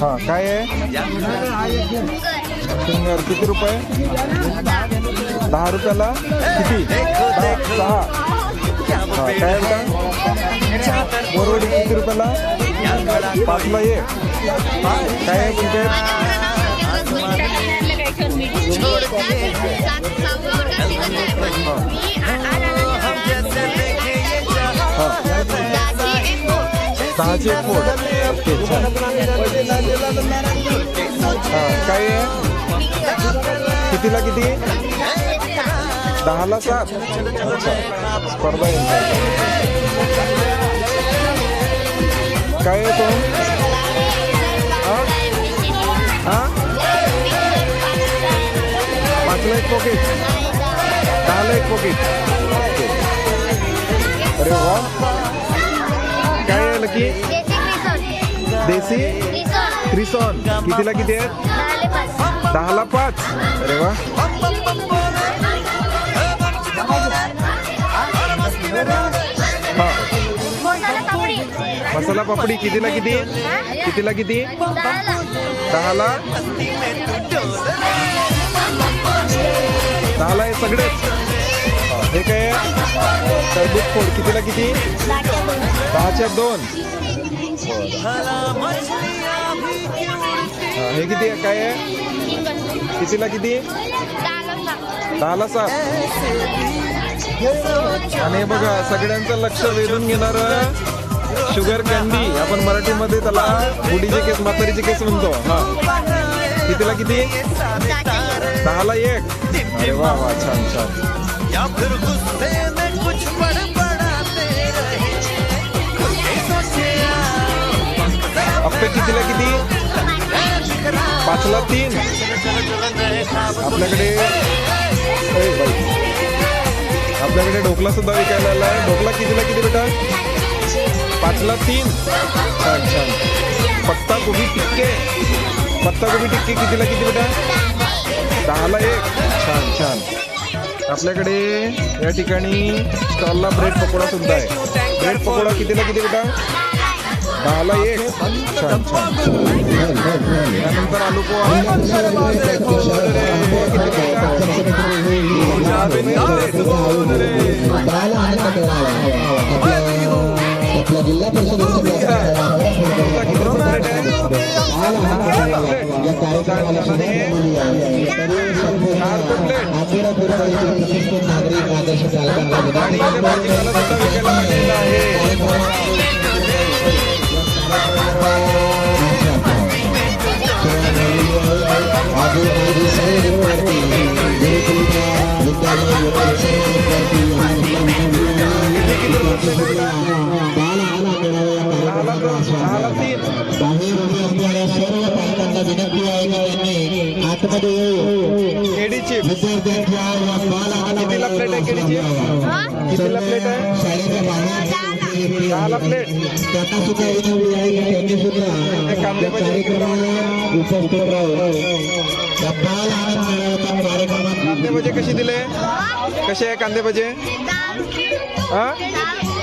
हा काय आहे? फिंगर किती रुपये? दहा रुपयाला? किती? सहा हा काय का? बोरवडी किती रुपयाला? पाचला ये काय आहे तुमचे? हा. दहाचे फूड ओके छान काय आहे? कितीला किती? दहाला सात. अच्छा स्पर्धा काय आहे तो? हां? पाचला एक पॉकेट दहाला एक पॉकेट अरे वा. किती देसी? क्रिसॉन. कितीला किती आहेत? दहाला पाच. अरे वा. मसाला पापडी कितीला किती? कितीला किती? दहाला. दहाला हे सगळेच. हे काय आहे? टरबूज फोड. कितीला किती? दहाच्या दोन. हे किती आहे? काय आहे? कितीला किती? दहाला सात. आणि बघा सगळ्यांचं लक्ष वेधून घेणार शुगर कॅन्डी आपण मराठीमध्ये त्याला बुडीचे केस म्हातारीचे केस म्हणतो. हा. कितीला किती? दहाला एक. अरे वा वा छान छान. या फिर गुस्से में कुछ रहे। अप्पे कितीला किती पाचला तीन। आपल्याकडे आपल्याकडे ढोकला सुद्धा विकायला आला आहे ढोकला कितीला किती बेटा? पाचला तीन. छान छान. पत्ता कोबी टिक्के. पत्ता कोबी टिक्के कितीला किती बेटा? दहाला एक. छान छान. आपल्याकडे या ठिकाणी स्टॉलला ब्रेड पकोडा सुद्धा आहे. ब्रेड पकोडा कितीला किती बेटा? दहाला एक. छान छान. त्यानंतर आलू पोहा. जिल्हा परिषदेच्या या कार्यक्रमाला शुभेच्छा दिली आहे. तरी संपूर्ण आठवडा पुरवठ्याचे प्रशिक्षित नागरिक आदर्श चालकांना आतमध्ये येऊन केडी चिप्स विद्यार्थ्यांच्या या बाल आला कितीला प्लेट आहे केळीची? कितीला प्लेट आहे? दहाला. प्लेट त्यांना सुद्धा विनंती आहे की त्यांनी सुद्धा हे कांदे भजी कसे दिले? कसे आहे कांदे भजे? हा?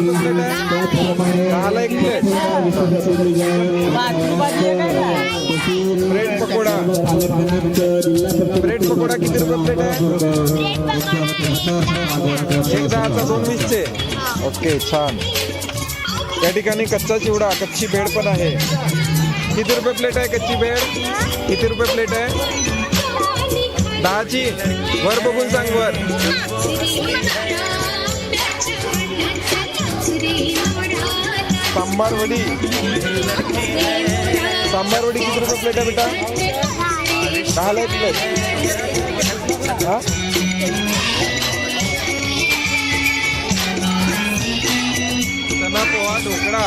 दहाला एक plate bread pakora bread pakora किती रुपये प्लेट आहे एक दहाचा दोन वीसचे ओके छान. या ठिकाणी कच्चा चिवडा कच्ची भेड पण आहे. किती रुपये प्लेट आहे कच्ची भेड किती रुपये प्लेट आहे? दहाची? वर बघून सांग वर. सांबार वडी. सांबार वडी किती रुपये प्लेट आहे बेटा? दहाला एक प्लेट हा? चना पोहा ढोकळा.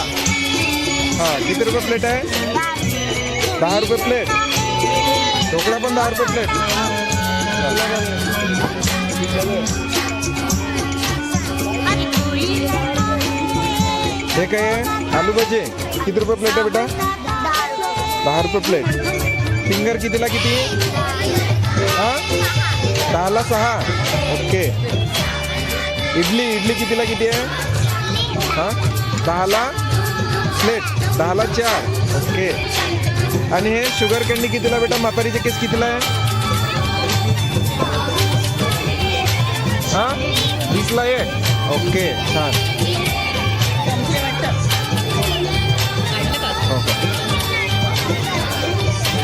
हा किती रुपये प्लेट आहे? दहा रुपये प्लेट ढोकळा पण दहा रुपये प्लेट हे काय आहे? आलू भजे किती रुपये प्लेट आहे बेटा? दहा रुपये प्लेट फिंगर कितीला किती? हा? दहाला सहा. ओके. इडली इडली कितीला किती आहे? हा? दहाला प्लेट दहाला चार. ओके. आणि हे शुगर कँडी कितीला बेटा? म्हातारीचे केस कितीला आहे? हा? वीसला एक. ओके छान.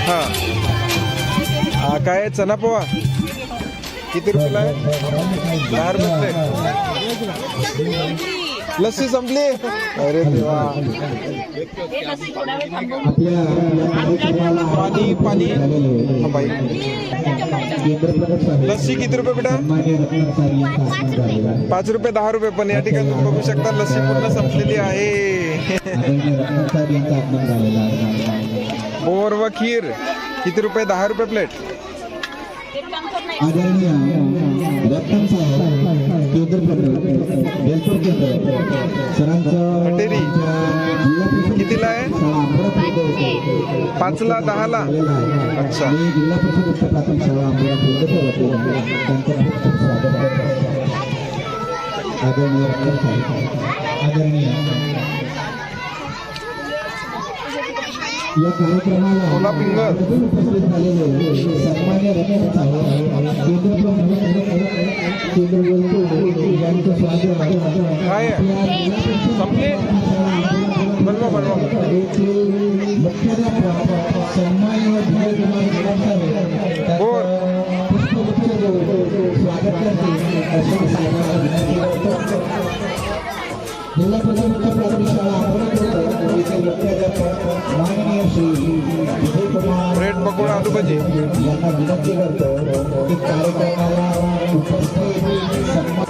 हा. काय आहे? चना पोहा. किती रुपयाला आहे? दहा रुपये. लस्सी संपली. अरे देवा. पाणी पाणी. हा, बाई लस्सी किती रुपये बेटा? पाच रुपये दहा रुपये. पण या ठिकाणी तुम्ही बघू शकता लस्सी पूर्ण संपलेली आहे. बोर व खीर. किती रुपये? दहा रुपये प्लेट. हटेरी. कितीला आहे? पाचला दहाला अच्छा जिल्हा परिषद प्राथमिक शाळा आदरणीय आदरणीय या कार्यक्रमाला. उपस्थित झालेले सन्मान्य केंद्र यांचं स्वागत करतो. जिल्हा परिषद प्राथमिक शाळा मुख्याध्यापक माननीय श्री विजय कुमार ब्रेड पकोडा आलू भजी यांना विनंती करतो की कार्यक्रमाला उपस्थित सन्मान